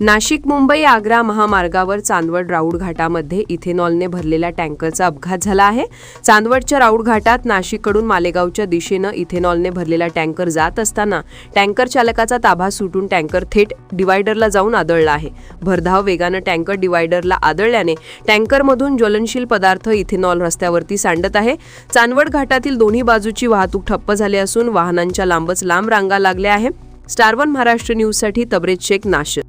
नाशिक मुंबई आग्रा महामार्गावर चांदवड राऊड घाटामध्ये इथेनॉलने भरलेल्या टँकरचा अपघात झाला आहे. चांदवडच्या राऊड घाटात नाशिककडून मालेगावच्या दिशेनं इथेनॉलने भरलेला टँकर जात असताना टँकर चालकाचा ताबा सुटून टँकर थेट डिवायडरला जाऊन आदळला आहे. भरधाव वेगानं टँकर डिवायडरला आदळल्याने टँकरमधून ज्वलनशील पदार्थ इथेनॉल रस्त्यावरती सांडत आहे. चांदवड घाटातील दोन्ही बाजूची वाहतूक ठप्प झाली असून वाहनांच्या लांबच लांब रांगा लागल्या आहे. स्टार वन महाराष्ट्र न्यूजसाठी तबरेज शेख नाशिक.